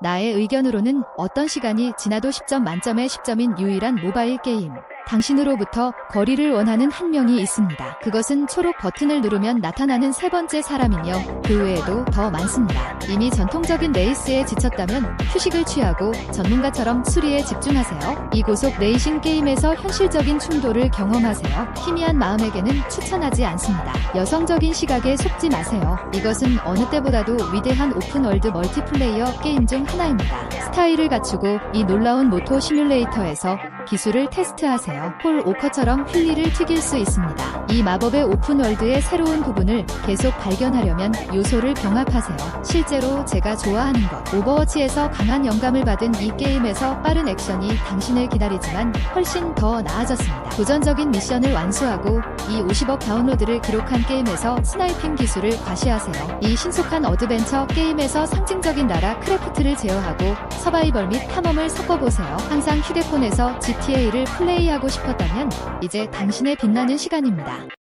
나의 의견으로는 어떤 시간이 지나도 10점 만점의 10점인 유일한 모바일 게임. 당신으로부터 거리를 원하는 한 명이 있습니다. 그것은 초록 버튼을 누르면 나타나는 세 번째 사람이며 그 외에도 더 많습니다. 이미 전통적인 레이스에 지쳤다면 휴식을 취하고 전문가처럼 수리에 집중하세요. 이 고속 레이싱 게임에서 현실적인 충돌을 경험하세요. 희미한 마음에게는 추천하지 않습니다. 여성적인 시각에 속지 마세요. 이것은 어느 때보다도 위대한 오픈월드 멀티플레이어 게임 중 하나입니다. 스타일을 갖추고 이 놀라운 모토 시뮬레이터에서 기술을 테스트하세요. 폴 오커처럼 휠리를 튀길 수 있습니다. 이 마법의 오픈월드의 새로운 부분을 계속 발견하려면 요소를 병합하세요. 실제로 제가 좋아하는 것. 오버워치에서 강한 영감을 받은 이 게임에서 빠른 액션이 당신을 기다리지만 훨씬 더 나아졌습니다. 도전적인 미션을 완수하고 이 50억 다운로드를 기록한 게임에서 스나이핑 기술을 과시하세요. 이 신속한 어드벤처 게임에서 상징적인 나라 크래프트를 제어하고 서바이벌 및 탐험을 섞어보세요. 항상 휴대폰에서 GTA를 플레이하고 싶었다면 이제 당신의 빛나는 시간입니다.